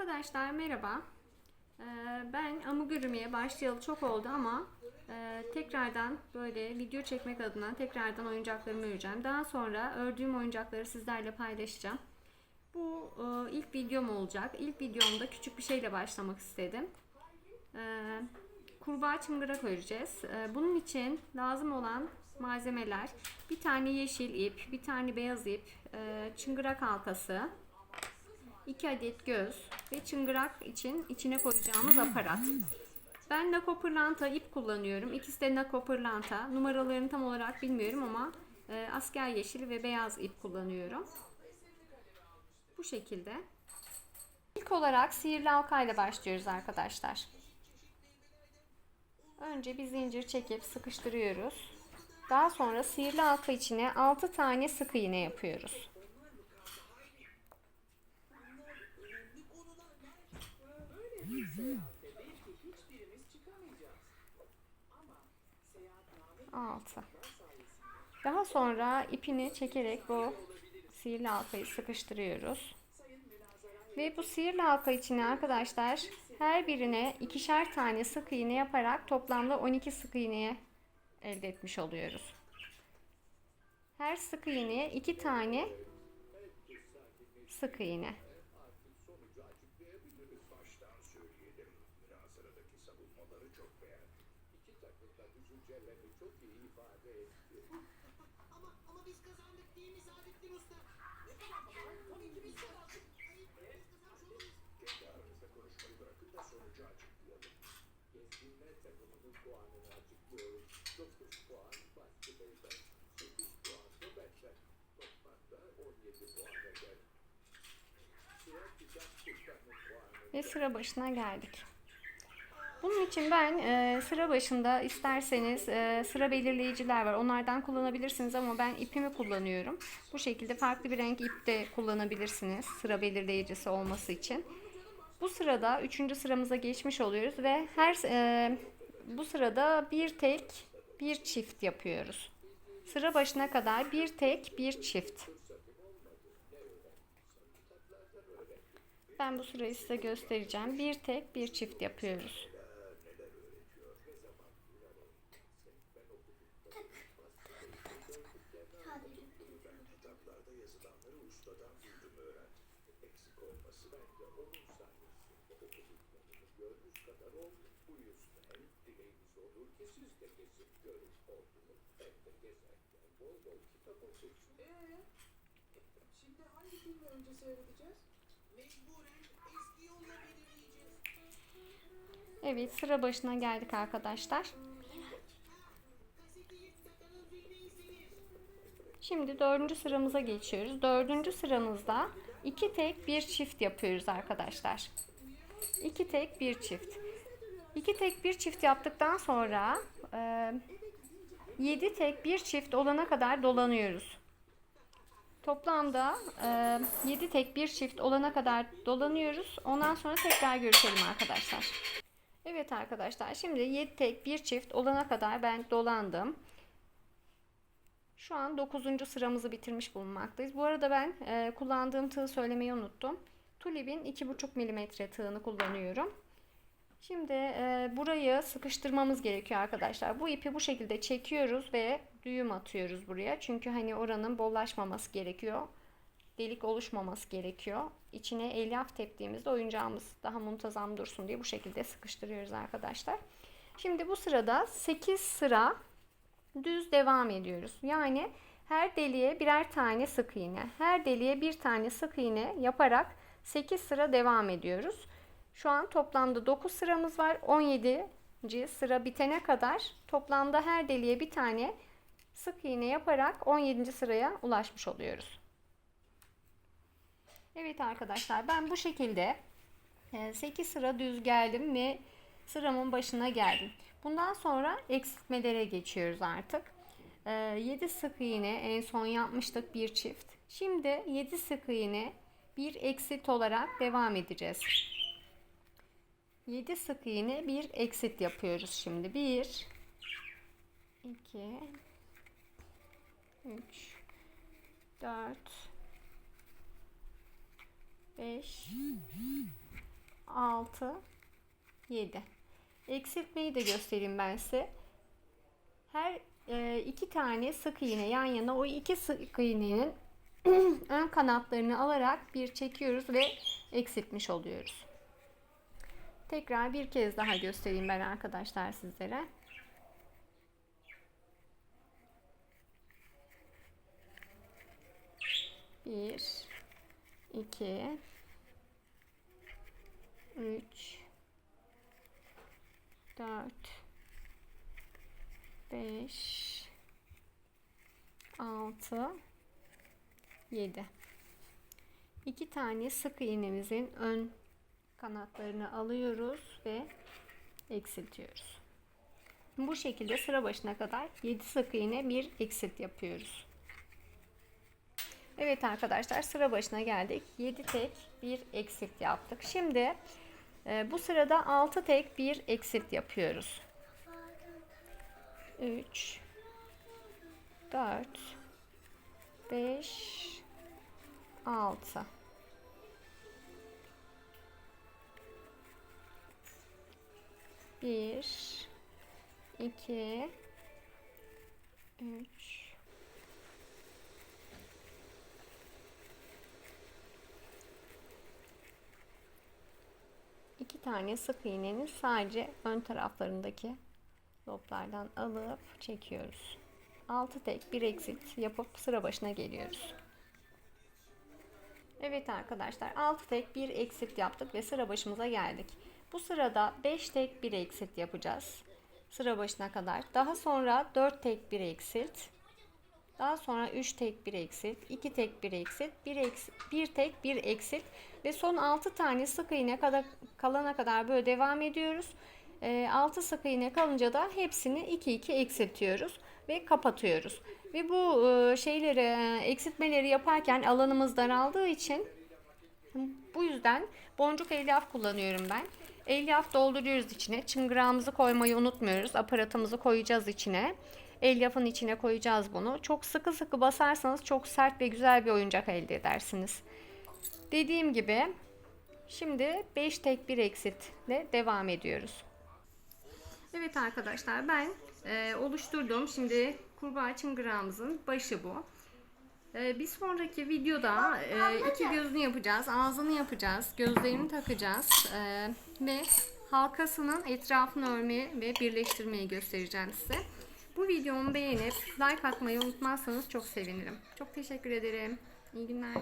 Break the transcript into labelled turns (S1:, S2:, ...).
S1: Arkadaşlar merhaba. Ee, ben amigurumi başlayalı çok oldu ama e, tekrardan böyle video çekmek adına tekrardan oyuncaklarımı öreceğim. Daha sonra ördüğüm oyuncakları sizlerle paylaşacağım. Bu e, ilk videom olacak. İlk videomda küçük bir şeyle başlamak istedim. Ee, kurbağa çıngırak öreceğiz. Ee, bunun için lazım olan malzemeler bir tane yeşil ip, bir tane beyaz ip, e, çıngırak halkası, 2 adet göz ve çıngırak için içine koyacağımız aparat. Ben Nako pırlanta ip kullanıyorum. İkisi de Nako pırlanta. Numaralarını tam olarak bilmiyorum ama e, asker yeşili ve beyaz ip kullanıyorum. Bu şekilde. İlk olarak sihirli halka ile başlıyoruz arkadaşlar. Önce bir zincir çekip sıkıştırıyoruz. Daha sonra sihirli halka içine 6 tane sık iğne yapıyoruz. Altı. Daha sonra ipini çekerek bu sihirli halkayı sıkıştırıyoruz. Ve bu sihirli halka içine arkadaşlar her birine ikişer tane sık iğne yaparak toplamda 12 sık iğneye elde etmiş oluyoruz. Her sık iğneye iki tane sık iğne.
S2: Ama ama biz kazandık değil mi Saadettin Usta? Ne kolay. Tabii ki biz kazandık. Hayır, biz kazanmış oluruz.
S3: Kendi aramızda konuşmayı bırakın da sonucu açıklayalım. Gezginler takımının puanını açıklıyoruz. 9 puan Baskı Bey'den, 8 puan da benden. Toplamda 17 puana geldi. Sıra Kitap Sultan'ın puanı.
S1: Ve sıra başına geldik. Bunun için ben e, sıra başında isterseniz e, sıra belirleyiciler var. Onlardan kullanabilirsiniz ama ben ipimi kullanıyorum. Bu şekilde farklı bir renk ip de kullanabilirsiniz sıra belirleyicisi olması için. Bu sırada üçüncü sıramıza geçmiş oluyoruz ve her e, bu sırada bir tek bir çift yapıyoruz. Sıra başına kadar bir tek bir çift. Ben bu sırayı size göstereceğim. Bir tek bir çift yapıyoruz.
S4: Ee, şimdi hangi filmi önce seyredeceğiz?
S1: Evet sıra başına geldik arkadaşlar. Şimdi dördüncü sıramıza geçiyoruz. Dördüncü sıramızda iki tek bir çift yapıyoruz arkadaşlar. İki tek bir çift. İki tek bir çift yaptıktan sonra e, yedi tek bir çift olana kadar dolanıyoruz. Toplamda e, 7 tek bir çift olana kadar dolanıyoruz. Ondan sonra tekrar görüşelim arkadaşlar. Evet arkadaşlar şimdi 7 tek bir çift olana kadar ben dolandım. Şu an 9. sıramızı bitirmiş bulunmaktayız. Bu arada ben e, kullandığım tığı söylemeyi unuttum. Tulip'in 2,5 mm tığını kullanıyorum. Şimdi e, burayı sıkıştırmamız gerekiyor arkadaşlar. Bu ipi bu şekilde çekiyoruz ve düğüm atıyoruz buraya. Çünkü hani oranın bollaşmaması gerekiyor. Delik oluşmaması gerekiyor. İçine elyaf teptiğimizde oyuncağımız daha muntazam dursun diye bu şekilde sıkıştırıyoruz arkadaşlar. Şimdi bu sırada 8 sıra düz devam ediyoruz. Yani her deliğe birer tane sık iğne, her deliğe bir tane sık iğne yaparak 8 sıra devam ediyoruz. Şu an toplamda 9 sıramız var. 17. sıra bitene kadar toplamda her deliğe bir tane sık iğne yaparak 17. sıraya ulaşmış oluyoruz. Evet arkadaşlar ben bu şekilde 8 sıra düz geldim ve sıramın başına geldim. Bundan sonra eksiltmelere geçiyoruz artık. 7 sık iğne en son yapmıştık bir çift. Şimdi 7 sık iğne bir eksit olarak devam edeceğiz. 7 sık iğne bir eksit yapıyoruz şimdi. 1 2 3 4 5 6, 7. Eksiltmeyi de göstereyim ben size. Her e, iki tane sık iğne yan yana o iki sık iğnenin ön kanatlarını alarak bir çekiyoruz ve eksiltmiş oluyoruz. Tekrar bir kez daha göstereyim ben arkadaşlar sizlere. Bir, iki, üç, dört, beş, altı, yedi. İki tane sık iğnemizin ön kanatlarını alıyoruz ve eksiltiyoruz. Bu şekilde sıra başına kadar 7 sık iğne bir eksilt yapıyoruz. Evet arkadaşlar sıra başına geldik. 7 tek bir eksilt yaptık. Şimdi e, bu sırada 6 tek bir eksilt yapıyoruz. 3 4 5 6 1 2 3 iki tane sık iğnenin sadece ön taraflarındaki loblardan alıp çekiyoruz. 6 tek bir eksilt yapıp sıra başına geliyoruz. Evet arkadaşlar 6 tek bir eksilt yaptık ve sıra başımıza geldik. Bu sırada 5 tek bir eksilt yapacağız. Sıra başına kadar. Daha sonra 4 tek bir eksilt. Daha sonra 3 tek bir eksilt, 2 tek bir eksilt, 1 eksilt, 1 tek bir eksilt ve son 6 tane sık iğne kadar kalana kadar böyle devam ediyoruz. 6 sık iğne kalınca da hepsini 2 2 eksiltiyoruz ve kapatıyoruz. Ve bu e, şeyleri e, eksiltmeleri yaparken alanımız daraldığı için bu yüzden boncuk elyaf kullanıyorum ben. Elyaf dolduruyoruz içine. Çıngırağımızı koymayı unutmuyoruz. Aparatımızı koyacağız içine. Elyafın içine koyacağız bunu. Çok sıkı sıkı basarsanız çok sert ve güzel bir oyuncak elde edersiniz. Dediğim gibi şimdi 5 tek bir eksitle devam ediyoruz. Evet arkadaşlar ben e, oluşturdum. Şimdi kurbağa çıngırağımızın başı bu. E, bir sonraki videoda e, iki gözünü yapacağız, ağzını yapacağız, gözlerini takacağız e, ve halkasının etrafını örmeyi ve birleştirmeyi göstereceğim size. Bu videomu beğenip like atmayı unutmazsanız çok sevinirim. Çok teşekkür ederim. İyi günler.